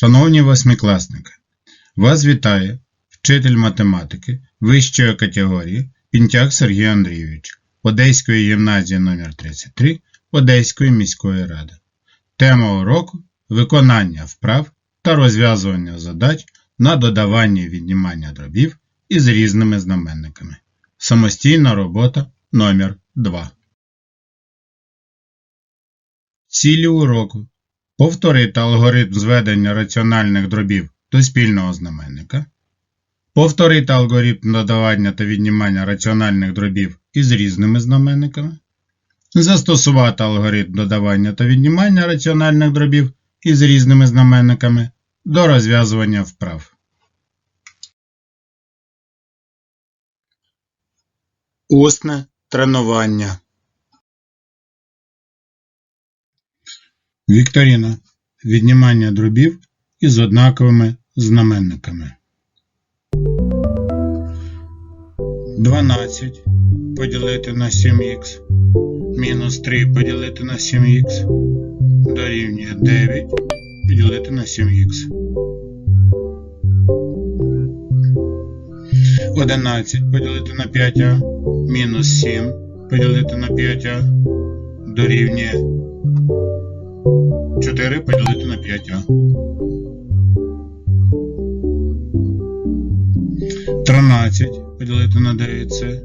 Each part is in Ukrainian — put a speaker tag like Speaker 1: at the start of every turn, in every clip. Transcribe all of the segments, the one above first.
Speaker 1: Шановні восьмикласники, вас вітає вчитель математики вищої категорії Пінтяк Сергій Андрійович Одеської гімназії номер 33 Одеської міської ради. Тема уроку виконання вправ та розв'язування задач на додавання і віднімання дробів із різними знаменниками. Самостійна робота номер 2 Цілі уроку Повторити алгоритм зведення раціональних дробів до спільного знаменника. Повторити алгоритм додавання та віднімання раціональних дробів із різними знаменниками. Застосувати алгоритм додавання та віднімання раціональних дробів із різними знаменниками до розв'язування вправ. Усне тренування. Вікторіна. Віднімання дробів із однаковими знаменниками. 12 поділити на 7х мінус 3 поділити на 7х дорівнює 9 поділити на 7х. 11 поділити на 5а мінус 7 поділити на 5а дорівнює 4 поділити на 5. 13 поділити на 9С.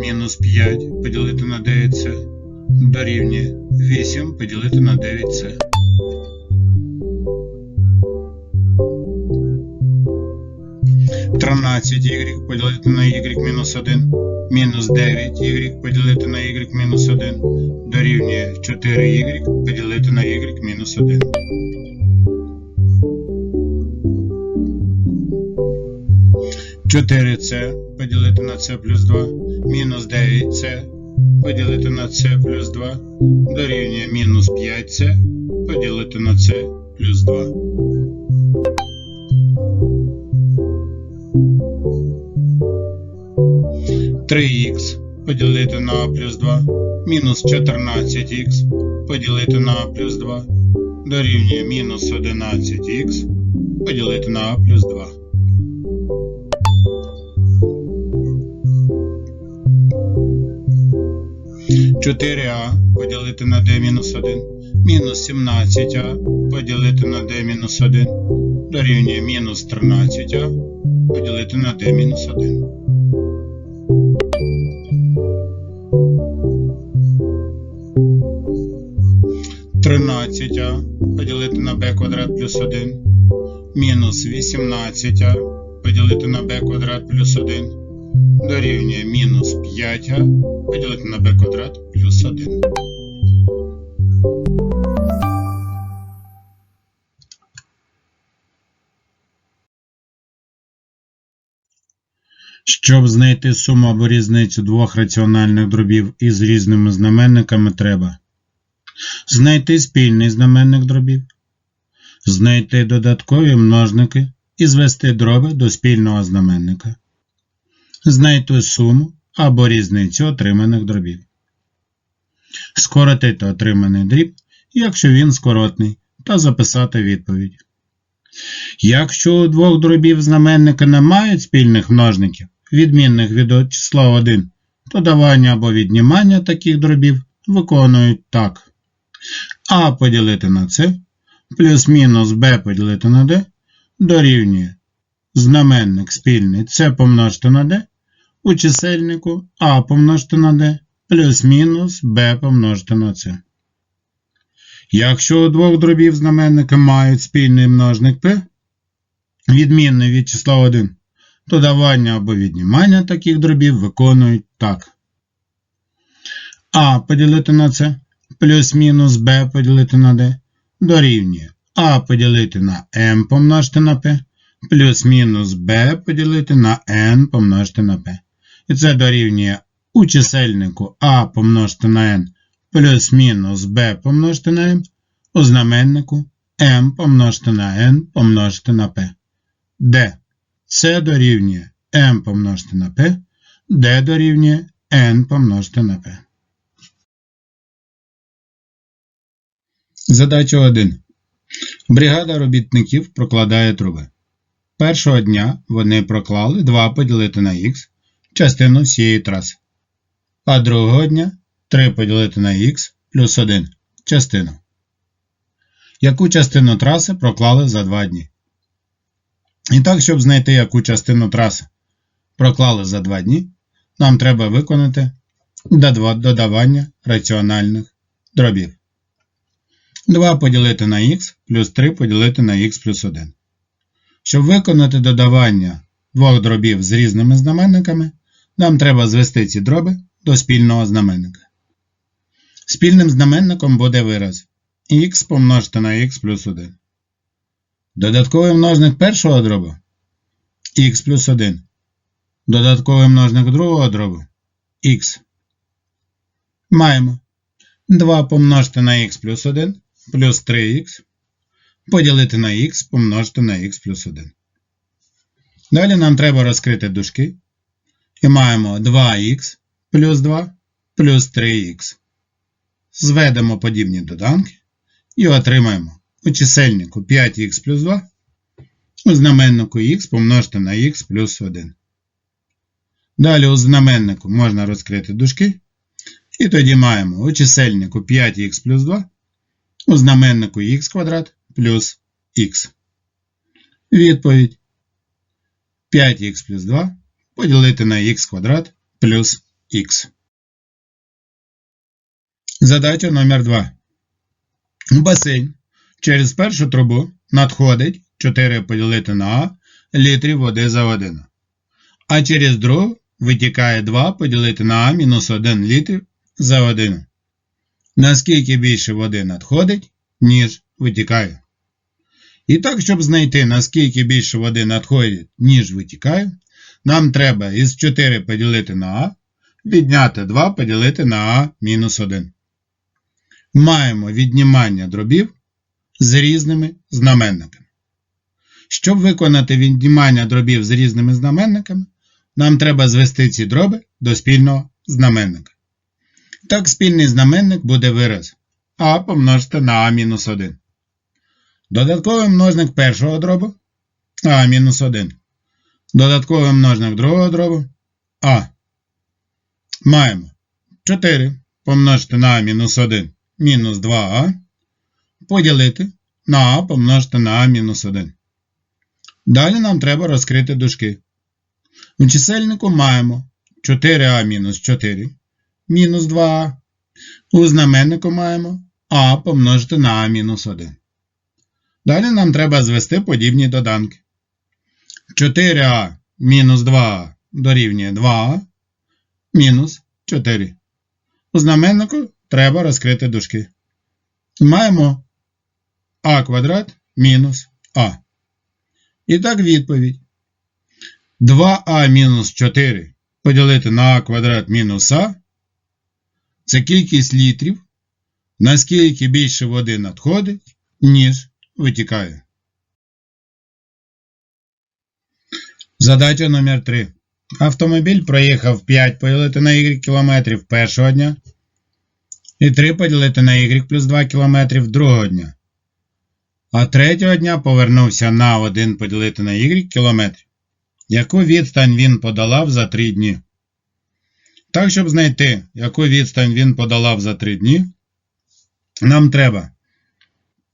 Speaker 1: Мінус 5 поділити на 9С. Дорівнює 8 поділити на 9С. 12 y поділити на y мінус 1, мінус 9y поділити на y мінус 1, дорівнює 4y поділити на y мінус 1. Чотири c поділити на c плюс 2, мінус 9c поділити на c плюс 2, дорівнює мінус 5c поділити на c плюс 2. Три х поділити на плюс 2 мінус 14х поділити на плюс 2 дорівнює мінус 11х поділити на плюс 2. Чотири а поділити на d мінус 1 мінус 17а поділити на d мінус 1 дорівнює мінус 13а поділити на d мінус 1. Тринадцять а? Поділити на b квадрат плюс 1 мінус 18а поділити на b квадрат плюс 1 дорівнює мінус 5а поділити на b квадрат плюс 1. Щоб знайти суму або різницю двох раціональних дробів із різними знаменниками треба знайти спільний знаменник дробів, знайти додаткові множники і звести дроби до спільного знаменника, знайти суму або різницю отриманих дробів, скоротити отриманий дріб, якщо він скоротний, та записати відповідь. Якщо у двох дробів знаменника не мають спільних множників, відмінних від числа 1, то давання або віднімання таких дробів виконують так. А поділити на С плюс-мінус Б поділити на D дорівнює знаменник спільний С помножити на D у чисельнику А помножити на D плюс-мінус Б помножити на С. Якщо у двох дробів знаменники мають спільний множник P, відмінний від числа 1, то давання або віднімання таких дробів виконують так. А поділити на С плюс-мінус b поділити на d дорівнює а поділити на m помножити на p плюс-мінус b поділити на n помножити на p. І це дорівнює у чисельнику а помножити на n плюс-мінус b помножити на m, у знаменнику m помножити на n помножити на p. d. Це дорівнює m помножити на p, d дорівнює n помножити на p. Задача 1. Бригада робітників прокладає труби. Першого дня вони проклали 2 поділити на х частину всієї траси. А другого дня 3 поділити на х плюс 1 частину. Яку частину траси проклали за 2 дні? І так, щоб знайти яку частину траси проклали за 2 дні, нам треба виконати додавання раціональних дробів. 2 поділити на х плюс 3 поділити на х плюс 1. Щоб виконати додавання двох дробів з різними знаменниками, нам треба звести ці дроби до спільного знаменника. Спільним знаменником буде вираз х помножити на х плюс 1. Додатковий множник першого дробу х плюс 1. Додатковий множник другого дробу х. Маємо 2 помножити на х плюс 1 плюс 3х поділити на х помножити на х плюс 1. Далі нам треба розкрити дужки. І маємо 2х плюс 2 плюс 3х. Зведемо подібні доданки і отримаємо у чисельнику 5х плюс 2 у знаменнику х помножити на х плюс 1. Далі у знаменнику можна розкрити дужки. І тоді маємо у чисельнику 5х плюс 2 у знаменнику х квадрат плюс х. Відповідь 5х плюс 2 поділити на х квадрат плюс х. Задача номер 2. У басейн через першу трубу надходить 4 поділити на А літрів води за годину. А через другу витікає 2 поділити на А мінус 1 літрів за годину. Наскільки більше води надходить, ніж витікає. І так, щоб знайти, наскільки більше води надходить, ніж витікає, нам треба із 4 поділити на А, відняти 2 поділити на А мінус 1. Маємо віднімання дробів з різними знаменниками. Щоб виконати віднімання дробів з різними знаменниками, нам треба звести ці дроби до спільного знаменника. Так, спільний знаменник буде вираз А помножити на А мінус 1. Додатковий множник першого дробу А мінус 1. Додатковий множник другого дробу А. Маємо 4 помножити на А мінус 1 мінус 2а поділити на А помножити на А мінус 1. Далі нам треба розкрити дужки. У чисельнику маємо 4а мінус 2а. У знаменнику маємо А помножити на А мінус 1. Далі нам треба звести подібні доданки. 4а мінус 2а дорівнює 2а мінус 4. У знаменнику треба розкрити дужки. Маємо а квадрат мінус а. І так відповідь. 2а мінус 4 поділити на а квадрат мінус а. Це кількість літрів, наскільки більше води надходить, ніж витікає. Задача номер 3. Автомобіль проїхав 5 поділити на y кілометрів першого дня і 3 поділити на y плюс 2 км другого дня. А третього дня повернувся на 1 поділити на y кілометрів. Яку відстань він подолав за 3 дні? Так, щоб знайти, яку відстань він подолав за 3 дні, нам треба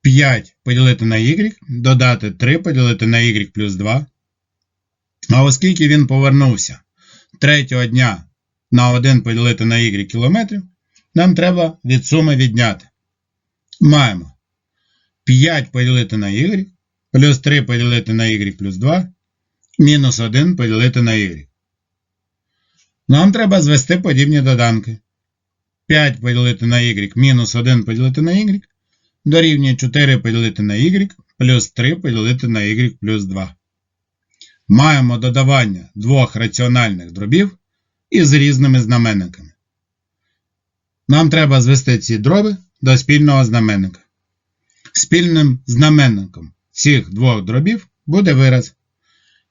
Speaker 1: 5 поділити на y, додати 3 поділити на y плюс 2. А оскільки він повернувся третього дня на 1 поділити на y кілометрів, нам треба від суми відняти. Маємо 5 поділити на y, плюс 3 поділити на y плюс 2, мінус 1 поділити на y. Нам треба звести подібні доданки. 5 поділити на y мінус 1 поділити на y дорівнює 4 поділити на y плюс 3 поділити на y плюс 2. Маємо додавання двох раціональних дробів із різними знаменниками. Нам треба звести ці дроби до спільного знаменника. Спільним знаменником цих двох дробів буде вираз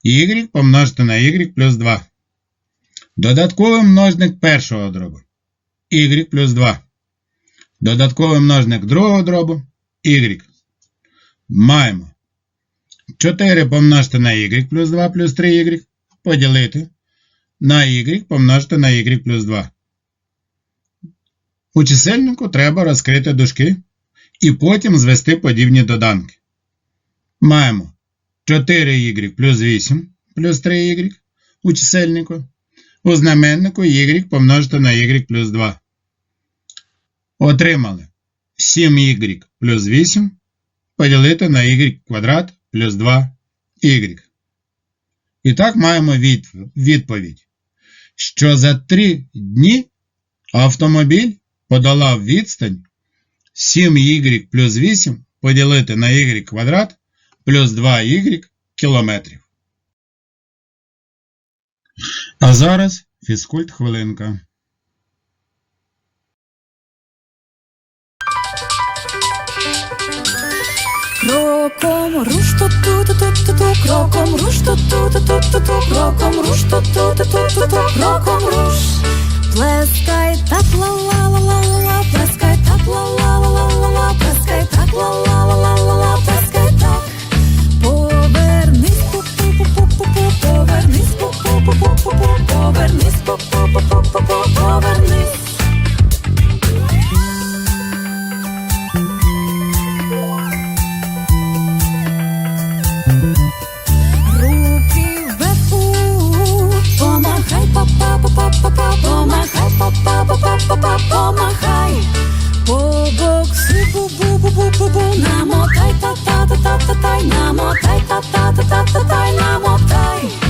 Speaker 1: y помножити на y плюс 2. Додатковий множник першого дробу y плюс 2. Додатковий множник другого дробу y. Маємо. 4 помножити на y плюс 2 плюс 3y поділити на y помножити на y плюс 2. У чисельнику треба розкрити дужки і потім звести подібні доданки. Маємо 4y плюс 8 плюс 3y у чисельнику. У знаменнику y помножити на y плюс 2. Отримали 7y плюс 8 поділити на y квадрат плюс 2y. І так маємо від- відповідь, що за 3 дні автомобіль подолав відстань 7y плюс 8 поділити на y квадрат плюс 2y кілометрів. А зараз фізкульт хвилинка.
Speaker 2: Кроком руш ту ту ту ту ту кроком руш ту ту ту ту ту кроком руш ту ту ту ту ту кроком руш Плескай так ла повернись Руки вверху, помахай, па-па, па-па, па-па, помахай, па-па, па-па, па-па, помахай. По боксу, бу-бу-бу-бу-бу, намотай, та-та-та-та-та-тай, намотай, та-та-та-та-та-тай, намотай.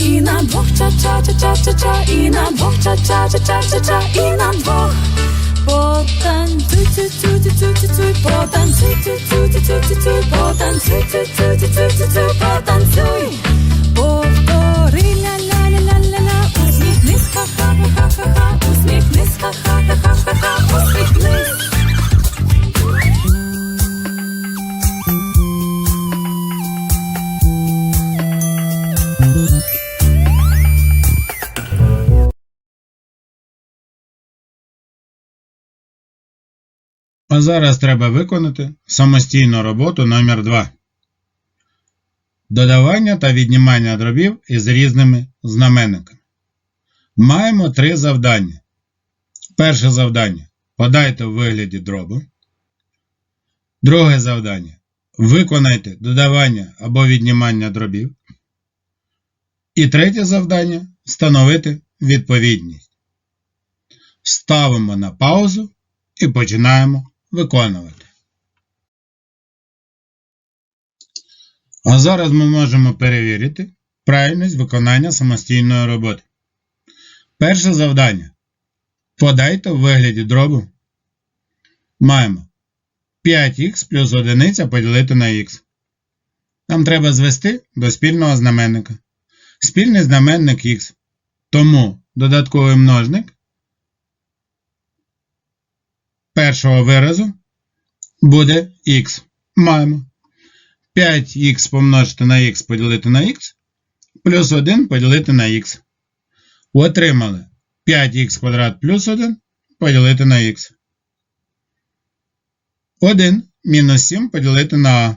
Speaker 2: I na dwóch cza cza cza cza cza cza i na dwóch cza cza cza cza cza cza i na dwóch кругом, мом-мом-мом-мом, і кругом, мом-мом-мом-мом, і кругом. На одній чу-чу-чу-чу-чу, і на двох ча-ча-ча-ча-ча-ча, і на двох ча-ча-ча-ча-ча-ча, і на двох. Потанцюй, цю-цю-цю-цю-цю, потанцюй, цю-цю-цю-цю-цю, потанцюй, цю-цю-цю-цю-цю, потанцюй. Повтори
Speaker 1: А зараз треба виконати самостійну роботу номер 2 Додавання та віднімання дробів із різними знаменниками. Маємо три завдання. Перше завдання подайте у вигляді дробу. Друге завдання виконайте додавання або віднімання дробів. І третє завдання встановити відповідність. Ставимо на паузу і починаємо виконувати. А зараз ми можемо перевірити правильність виконання самостійної роботи. Перше завдання. Подайте в вигляді дробу. Маємо 5х плюс 1 поділити на х. Нам треба звести до спільного знаменника. Спільний знаменник х. Тому додатковий множник першого виразу буде х. Маємо 5х помножити на х поділити на х, плюс 1 поділити на х. Отримали 5х квадрат плюс 1 поділити на х. 1 мінус 7 поділити на а.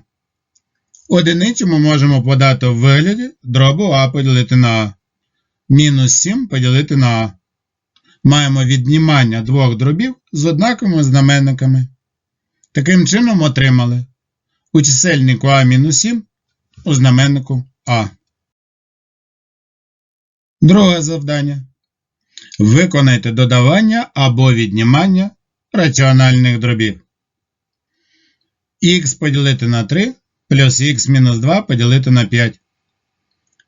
Speaker 1: Одиницю ми можемо подати в вигляді дробу а поділити на а. Мінус 7 поділити на а маємо віднімання двох дробів з однаковими знаменниками. Таким чином отримали у чисельнику А-7 у знаменнику А. Друге завдання. Виконайте додавання або віднімання раціональних дробів. Х поділити на 3 плюс х мінус 2 поділити на 5.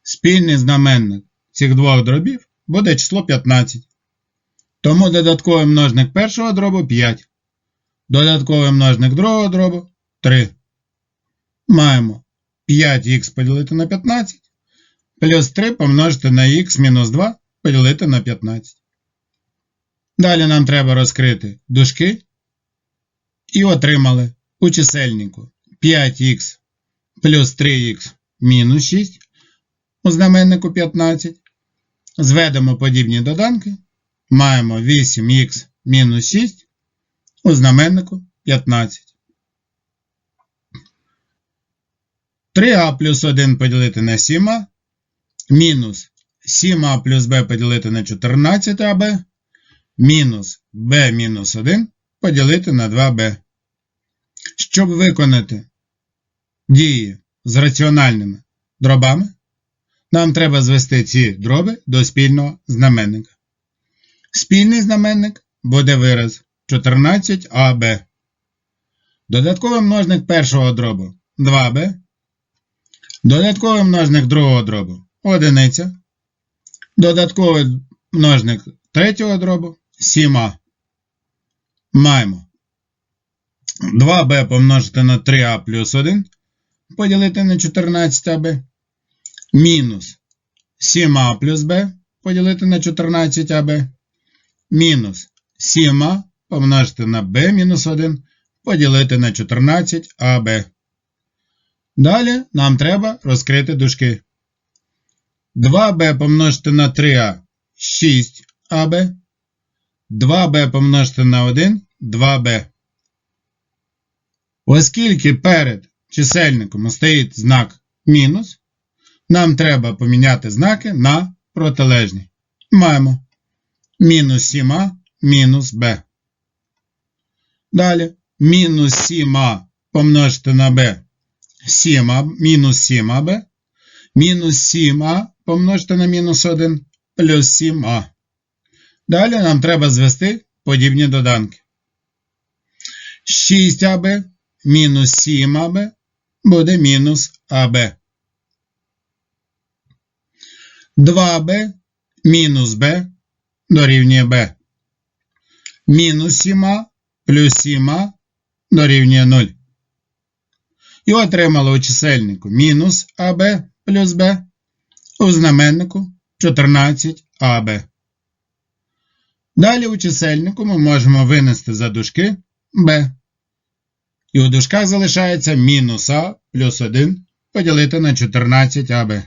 Speaker 1: Спільний знаменник цих двох дробів буде число 15. Тому додатковий множник першого дробу 5. Додатковий множник другого дробу 3. Маємо 5х поділити на 15. Плюс 3 помножити на х мінус 2 поділити на 15. Далі нам треба розкрити дужки І отримали у чисельнику 5х плюс 3х мінус 6 у знаменнику 15. Зведемо подібні доданки. Маємо 8х мінус 6 у знаменнику 15. 3а плюс 1 поділити на 7а. Мінус 7а плюс b поділити на 14аб. Мінус b мінус 1 поділити на 2b. Щоб виконати дії з раціональними дробами, нам треба звести ці дроби до спільного знаменника. Спільний знаменник буде вираз 14аб. Додатковий множник першого дробу 2b. Додатковий множник другого дробу одиниця. Додатковий множник третього дробу 7а. Маємо 2b помножити на 3а плюс 1 поділити на 14аб. Мінус 7а плюс b поділити на 14аб. Мінус 7а помножити на b мінус 1 поділити на 14аб. Далі нам треба розкрити дужки. 2b помножити на 3а 6аб. 2b помножити на 1 2b. Оскільки перед чисельником стоїть знак мінус, нам треба поміняти знаки на протилежні. Маємо мінус 7а мінус b. Далі мінус 7а помножити на b 7а мінус 7аб. Мінус 7а помножити на мінус 1 плюс 7а. Далі нам треба звести подібні доданки. 6аб мінус 7аб буде мінус АБ. 2b мінус b дорівнює b. Мінус 7а плюс 7а дорівнює 0. І отримали у чисельнику мінус АБ плюс b у знаменнику 14АБ. Далі у чисельнику ми можемо винести за дужки b. І у дужках залишається мінус а плюс 1 поділити на 14аб.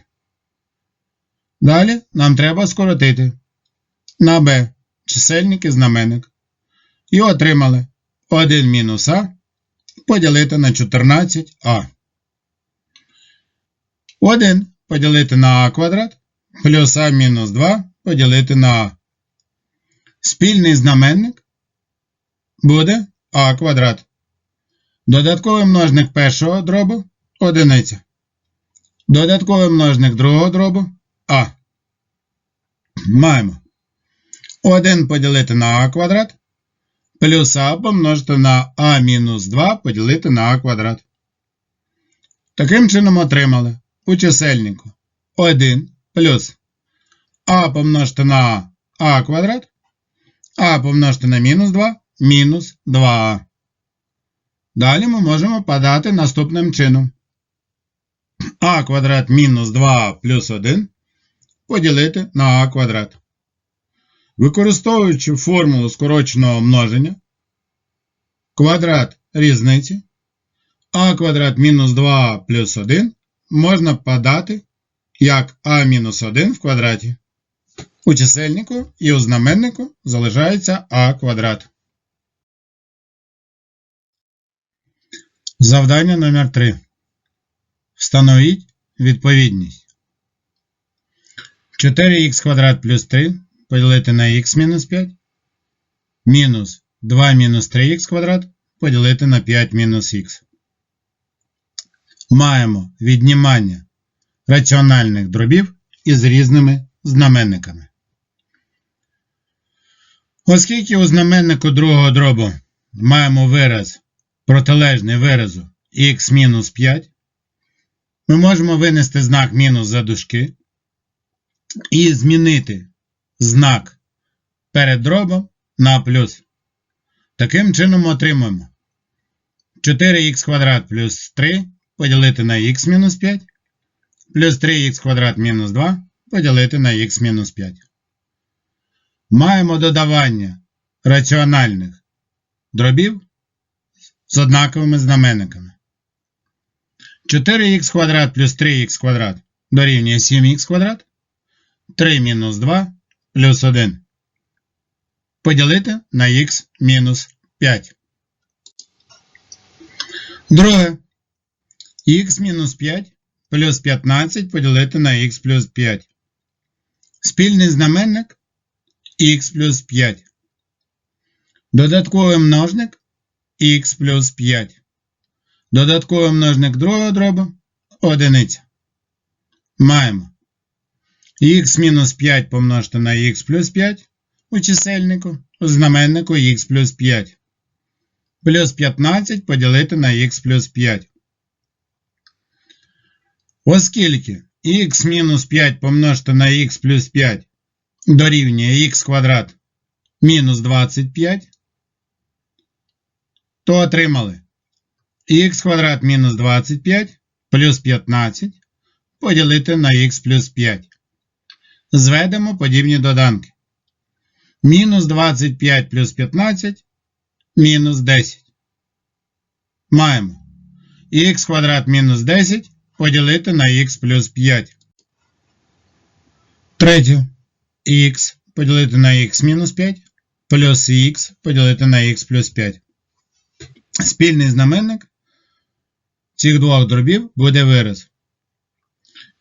Speaker 1: Далі нам треба скоротити на b чисельник і знаменник. І отримали 1 мінус а поділити на 14а. 1 поділити на а квадрат плюс а мінус 2 поділити на а. Спільний знаменник буде а квадрат. Додатковий множник першого дробу одиниця. Додатковий множник другого дробу а. Маємо 1 поділити на а квадрат плюс а помножити на а мінус 2 поділити на а квадрат. Таким чином отримали у чисельнику 1 плюс а помножити на а квадрат, а помножити на мінус 2 мінус 2а. Далі ми можемо подати наступним чином. а квадрат мінус 2 плюс 1 поділити на а квадрат. Використовуючи формулу скороченого множення, квадрат різниці, а квадрат мінус 2 плюс 1 можна подати як а мінус 1 в квадраті. У чисельнику і у знаменнику залишається а квадрат. Завдання номер 3 Встановіть відповідність. 4х квадрат плюс 3 поділити на х мінус 5. Мінус 2 мінус 3х квадрат поділити на 5 мінус х. Маємо віднімання раціональних дробів із різними знаменниками. Оскільки у знаменнику другого дробу маємо вираз протилежний виразу х мінус 5, ми можемо винести знак мінус за дужки і змінити знак перед дробом на плюс. Таким чином отримуємо 4х квадрат плюс 3 поділити на х мінус 5, плюс 3х квадрат мінус 2 поділити на х мінус 5. Маємо додавання раціональних дробів з однаковими знаменниками. 4х квадрат плюс 3х квадрат дорівнює 7х квадрат. 3 мінус 2 плюс 1. Поділити на х мінус 5. Друге. х мінус 5 плюс 15 поділити на х плюс 5. Спільний знаменник х плюс 5. Додатковий множник х плюс 5. Додатковий множник другого дроба одиниця. Маємо х мінус 5 помножити на х плюс 5 у чисельнику, у знаменнику х плюс 5. Плюс 15 поділити на х плюс 5. Оскільки х мінус 5 помножити на х плюс 5 дорівнює х квадрат мінус 25, то отримали х квадрат мінус 25 плюс 15 поділити на х плюс 5. Зведемо подібні доданки. Мінус 25 плюс 15 мінус 10. Маємо х квадрат мінус 10 поділити на х плюс 5. Третє. х поділити на х мінус 5 плюс х поділити на х плюс 5. Спільний знаменник цих двох дробів буде вираз.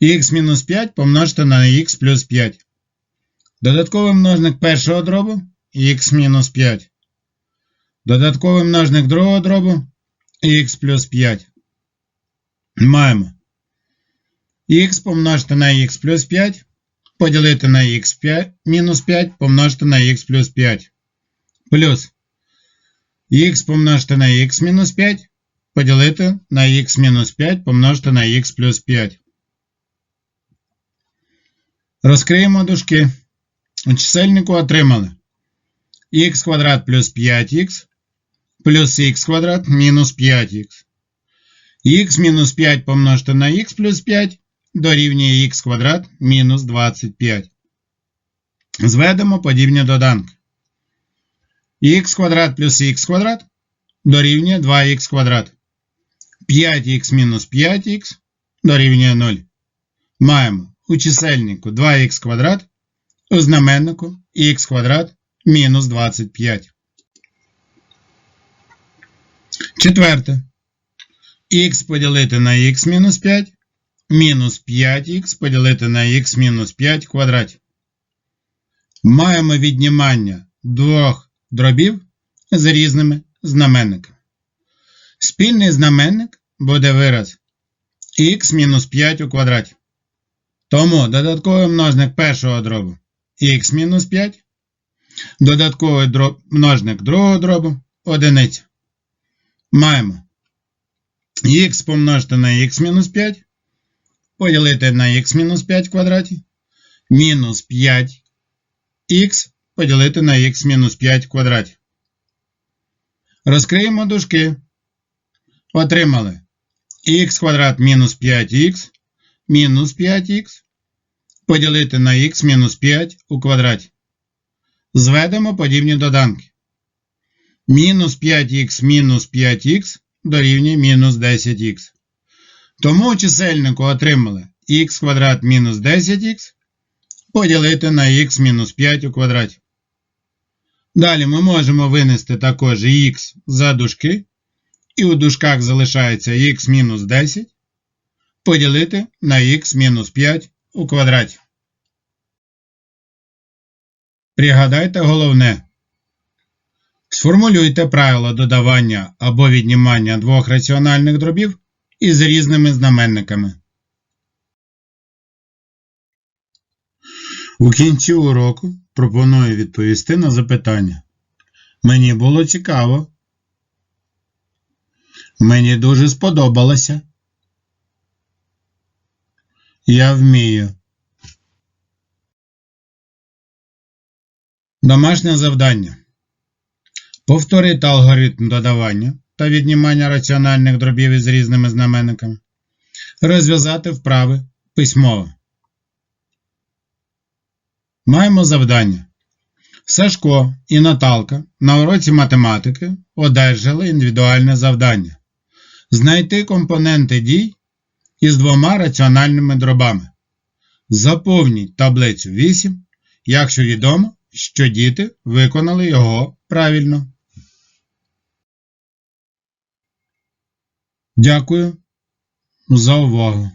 Speaker 1: х мінус 5 помножити на х плюс 5. Додатковий множник першого дробу х мінус 5. Додатковий множник другого дробу х плюс 5. Маємо х помножити на х плюс 5 поділити на х 5, мінус 5 помножити на х плюс 5. Плюс х помножити на х мінус 5 поділити на х мінус 5 помножити на х плюс 5. Розкриємо дужки. У чисельнику отримали х квадрат плюс 5х плюс х квадрат мінус 5х. х мінус 5 помножити на х плюс 5 дорівнює х квадрат мінус 25. Зведемо подібні доданки. х квадрат плюс х квадрат дорівнює 2х квадрат. 5х мінус 5х дорівнює 0. Маємо у чисельнику 2х квадрат, у знаменнику х квадрат мінус 25. Четверте. х поділити на х мінус 5 мінус 5х поділити на х мінус 5 квадраті. Маємо віднімання двох дробів з різними знаменниками. Спільний знаменник буде вираз х мінус 5 у квадраті. Тому додатковий множник першого дробу х мінус 5, додатковий дроб, множник другого дробу одиниця. Маємо х помножити на х мінус 5, поділити на х мінус 5 в квадраті, мінус 5х поділити на х мінус 5 в квадраті. Розкриємо дужки. Отримали х квадрат мінус 5х мінус 5х поділити на х мінус 5 у квадраті. Зведемо подібні доданки. Мінус 5х мінус 5х дорівнює мінус 10х. Тому у чисельнику отримали х квадрат мінус 10х поділити на х мінус 5 у квадраті. Далі ми можемо винести також х за дужки, і у дужках залишається х мінус 10 поділити на х мінус 5 у квадраті. Пригадайте головне. Сформулюйте правило додавання або віднімання двох раціональних дробів із різними знаменниками. У кінці уроку пропоную відповісти на запитання. Мені було цікаво. Мені дуже сподобалося. Я вмію. Домашнє завдання. Повторити алгоритм додавання та віднімання раціональних дробів із різними знаменниками. Розв'язати вправи письмово. Маємо завдання. Сашко і Наталка на уроці математики одержали індивідуальне завдання знайти компоненти дій із двома раціональними дробами. Заповніть таблицю 8, якщо відомо, що діти виконали його правильно. Дякую за увагу.